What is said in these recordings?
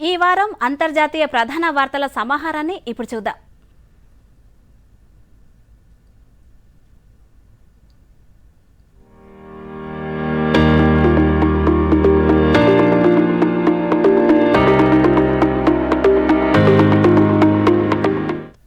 ఈ వారం అంతర్జాతీయ ప్రధాన వార్తల సమాహారాన్ని ఇప్పుడు చూద్దాం.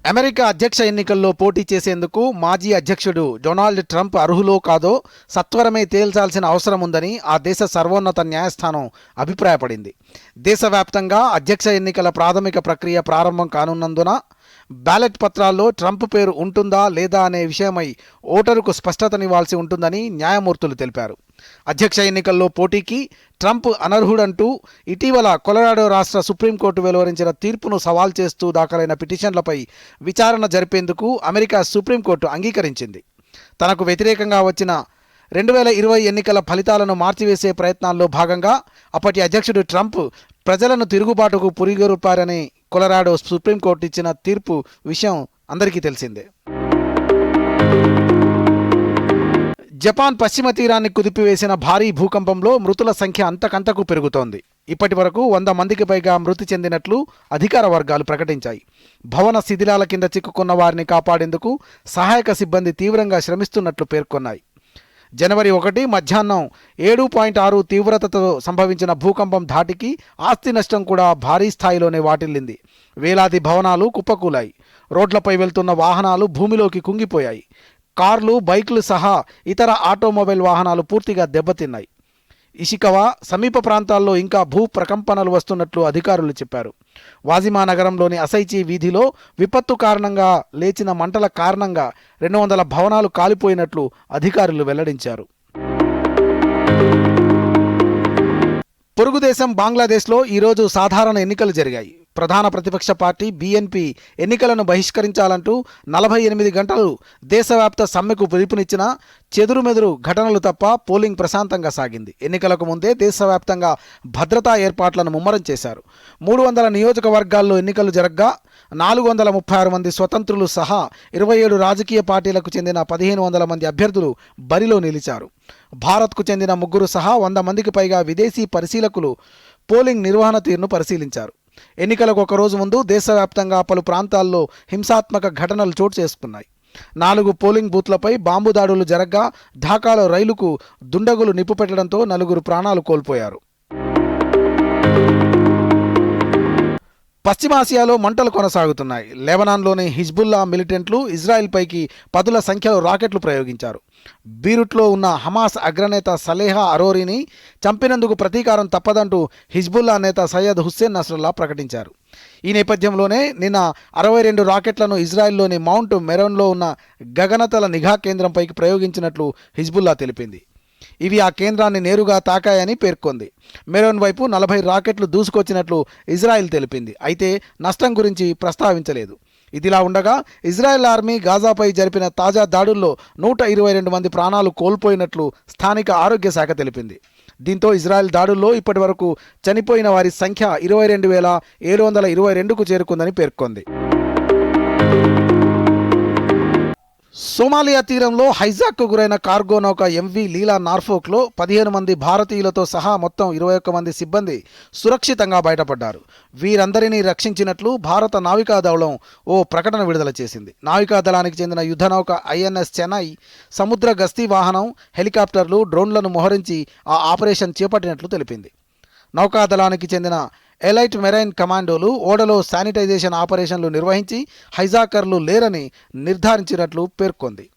అమెరికా అధ్యక్ష ఎన్నికల్లో పోటీ చేసేందుకు మాజీ అధ్యక్షుడు డొనాల్డ్ ట్రంప్ అర్హులో కాదో సత్వరమే తేల్చాల్సిన అవసరం ఉందని ఆ దేశ సర్వోన్నత న్యాయస్థానం అభిప్రాయపడింది. దేశవ్యాప్తంగా అధ్యక్ష ఎన్నికల ప్రాథమిక ప్రక్రియ ప్రారంభం కానున్నందున బ్యాలెట్ పత్రాల్లో ట్రంప్ పేరు ఉంటుందా లేదా అనే విషయమై ఓటరుకు స్పష్టతనివ్వాల్సి ఉంటుందని న్యాయమూర్తులు తెలిపారు. అధ్యక్ష ఎన్నికల్లో పోటీకి ట్రంప్ అనర్హుడంటూ ఇటీవల కొలరాడో రాష్ట్ర సుప్రీంకోర్టు వెలువరించిన తీర్పును సవాల్ చేస్తూ దాఖలైన పిటిషన్లపై విచారణ జరిపేందుకు అమెరికా సుప్రీంకోర్టు అంగీకరించింది. తనకు వ్యతిరేకంగా వచ్చిన రెండు వేల ఇరవై ఎన్నికల ఫలితాలను మార్చివేసే ప్రయత్నాల్లో భాగంగా అప్పటి అధ్యక్షుడు ట్రంప్ ప్రజలను తిరుగుబాటుకు పురిగొరుపారని కొలరాడో సుప్రీంకోర్టు ఇచ్చిన తీర్పు విషయం అందరికీ తెలిసిందే. జపాన్ పశ్చిమ తీరాన్ని కుదిపివేసిన భారీ భూకంపంలో మృతుల సంఖ్య అంతకంతకు పెరుగుతోంది. ఇప్పటి వరకు వంద మందికి పైగా మృతి చెందినట్లు అధికార వర్గాలు ప్రకటించాయి. భవన శిథిలాల కింద చిక్కుకున్న వారిని కాపాడేందుకు సహాయక సిబ్బంది తీవ్రంగా శ్రమిస్తున్నట్లు పేర్కొన్నాయి. జనవరి ఒకటి మధ్యాహ్నం ఏడు పాయింట్ ఆరు తీవ్రతతో సంభవించిన భూకంపం ధాటికి ఆస్తి నష్టం కూడా భారీ స్థాయిలోనే వాటిల్లింది. వేలాది భవనాలు కుప్పకూలాయి. రోడ్లపై వెళ్తున్న వాహనాలు భూమిలోకి కుంగిపోయాయి. కార్లు బైకులు సహా ఇతర ఆటోమొబైల్ వాహనాలు పూర్తిగా దెబ్బతిన్నాయి. ఇషికవా సమీప ప్రాంతాల్లో ఇంకా భూ ప్రకంపనలు వస్తున్నట్లు అధికారులు చెప్పారు. వాజిమా నగరంలోని అసైచి వీధిలో విపత్తు కారణంగా లేచిన మంటల కారణంగా రెండు వందల భవనాలు కాలిపోయినట్లు అధికారులు వెల్లడించారు. పొరుగుదేశం బంగ్లాదేశ్లో ఈరోజు సాధారణ ఎన్నికలు జరిగాయి. ప్రధాన ప్రతిపక్ష పార్టీ బీఎన్పీ ఎన్నికలను బహిష్కరించాలంటూ నలభై ఎనిమిది గంటలు దేశవ్యాప్త సమ్మెకు పిలుపునిచ్చిన చెదురుమెదురు ఘటనలు తప్ప పోలింగ్ ప్రశాంతంగా సాగింది. ఎన్నికలకు ముందే దేశవ్యాప్తంగా భద్రతా ఏర్పాట్లను ముమ్మరం చేశారు. మూడు వందల నియోజకవర్గాల్లో ఎన్నికలు జరగ్గా నాలుగు వందల ముప్పై ఆరు మంది స్వతంత్రులు సహా ఇరవై ఏడు రాజకీయ పార్టీలకు చెందిన పదిహేను వందల మంది అభ్యర్థులు బరిలో నిలిచారు. భారత్కు చెందిన ముగ్గురు సహా వంద మందికి పైగా విదేశీ పరిశీలకులు పోలింగ్ నిర్వహణ తీరును పరిశీలించారు. ఎన్నికలకు ఒక రోజు ముందు దేశవ్యాప్తంగా పలు ప్రాంతాల్లో హింసాత్మక ఘటనలు చోటు చేసుకున్నాయి. నాలుగు పోలింగ్ బూత్లపై బాంబు దాడులు జరగ్గా ఢాకాలో రైలుకు దుండగులు నిప్పు పెట్టడంతో నలుగురు ప్రాణాలు కోల్పోయారు. పశ్చిమాసియాలో మంటలు కొనసాగుతున్నాయి. లెబనాన్లోని హిజ్బుల్లా మిలిటెంట్లు ఇజ్రాయెల్పైకి పదుల సంఖ్యలో రాకెట్లు ప్రయోగించారు. బీరుట్లో ఉన్న హమాస్ అగ్రనేత సలేహా అరోరిని చంపినందుకు ప్రతీకారం తప్పదంటూ హిజ్బుల్లా నేత సయ్యద్ హుస్సేన్ నస్రుల్లా ప్రకటించారు. ఈ నేపథ్యంలోనే నిన్న అరవై రెండు రాకెట్లను ఇజ్రాయెల్లోని మౌంట్ మెరోన్లో ఉన్న గగనతల నిఘా కేంద్రంపైకి ప్రయోగించినట్లు హిజ్బుల్లా తెలిపింది. ఇవి ఆ కేంద్రాన్ని నేరుగా తాకాయని పేర్కొంది. మెరోన్ వైపు నలభై రాకెట్లు దూసుకొచ్చినట్లు ఇజ్రాయెల్ తెలిపింది. అయితే నష్టం గురించి ప్రస్తావించలేదు. ఇదిలా ఉండగా ఇజ్రాయెల్ ఆర్మీ గాజాపై జరిపిన తాజా దాడుల్లో నూట ఇరవై రెండు మంది ప్రాణాలు కోల్పోయినట్లు స్థానిక ఆరోగ్య శాఖ తెలిపింది. దీంతో ఇజ్రాయెల్ దాడుల్లో ఇప్పటి వరకు చనిపోయిన వారి సంఖ్య ఇరవై రెండు వేల ఏడు వందల ఇరవై రెండుకు చేరుకుందని పేర్కొంది. సోమాలియా తీరంలో హైజాక్కు గురైన కార్గో నౌక ఎంవి లీలా నార్ఫోక్లో పదిహేను మంది భారతీయులతో సహా మొత్తం ఇరవై ఒక్క మంది సిబ్బంది సురక్షితంగా బయటపడ్డారు. వీరందరినీ రక్షించినట్లు భారత నావికాదళం ఓ ప్రకటన విడుదల చేసింది. నావికాదళానికి చెందిన యుద్ధ నౌక ఐఎన్ఎస్ చెన్నై సముద్ర గస్తీ వాహనం హెలికాప్టర్లు డ్రోన్లను మోహరించి ఆ ఆపరేషన్ చేపట్టినట్లు తెలిపింది. నౌకాదళానికి చెందిన ఎలైట్ మెరైన్ కమాండోలు ఓడలో శానిటైజేషన్ ఆపరేషన్లు నిర్వహించి హైజాకర్లు లేరని నిర్ధారించినట్లు పేర్కొంది.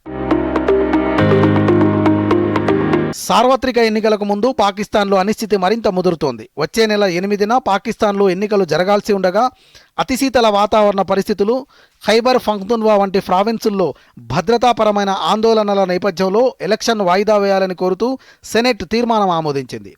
సార్వత్రిక ఎన్నికలకు ముందు పాకిస్తాన్లో అనిశ్చితి మరింత ముదురుతోంది. వచ్చే నెల ఎనిమిదిన పాకిస్తాన్లో ఎన్నికలు జరగాల్సి ఉండగా అతిశీతల వాతావరణ పరిస్థితులు ఖైబర్ ఫంక్తున్వా వంటి ప్రావిన్సుల్లో భద్రతాపరమైన ఆందోళనల నేపథ్యంలో ఎలక్షన్ వాయిదా వేయాలని కోరుతూ సెనెట్ తీర్మానం ఆమోదించింది.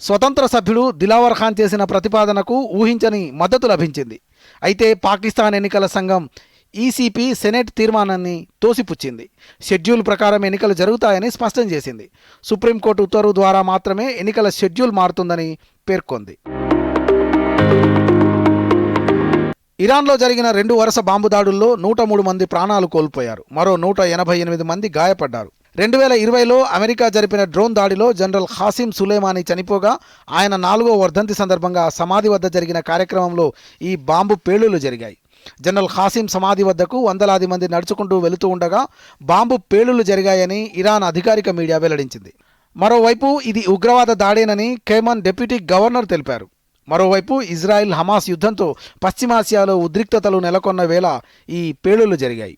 స్వతంత్ర సభ్యుడు దిలావర్ ఖాన్ చేసిన ప్రతిపాదనకు ఊహించని మద్దతు లభించింది. అయితే పాకిస్తాన్ ఎన్నికల సంఘం ఈసీపీ సెనెట్ తీర్మానాన్ని తోసిపుచ్చింది. షెడ్యూల్ ప్రకారం ఎన్నికలు జరుగుతాయని స్పష్టం చేసింది. సుప్రీంకోర్టు ఉత్తర్వు ద్వారా మాత్రమే ఎన్నికల షెడ్యూల్ మారుతుందని పేర్కొంది. ఇరాన్లో జరిగిన రెండు వరుస బాంబు దాడుల్లో నూట మూడు మంది ప్రాణాలు కోల్పోయారు. మరో నూట ఎనభై ఎనిమిది మంది గాయపడ్డారు. రెండు వేల ఇరవైలో అమెరికా జరిపిన డ్రోన్ దాడిలో జనరల్ ఖాసిం సులేమాని చనిపోగా ఆయన నాలుగో వర్ధంతి సందర్భంగా సమాధి వద్ద జరిగిన కార్యక్రమంలో ఈ బాంబు పేలుళ్ళు జరిగాయి. జనరల్ ఖాసిం సమాధి వద్దకు వందలాది మంది నడుచుకుంటూ వెళుతూ ఉండగా బాంబు పేలుళ్ళు జరిగాయని ఇరాన్ అధికారిక మీడియా వెల్లడించింది. మరోవైపు ఇది ఉగ్రవాద దాడేనని కేమన్ డెప్యూటీ గవర్నర్ తెలిపారు. మరోవైపు ఇజ్రాయిల్ హమాస్ యుద్ధంతో పశ్చిమాసియాలో ఉద్రిక్తతలు నెలకొన్న వేళ ఈ పేలుళ్ళు జరిగాయి.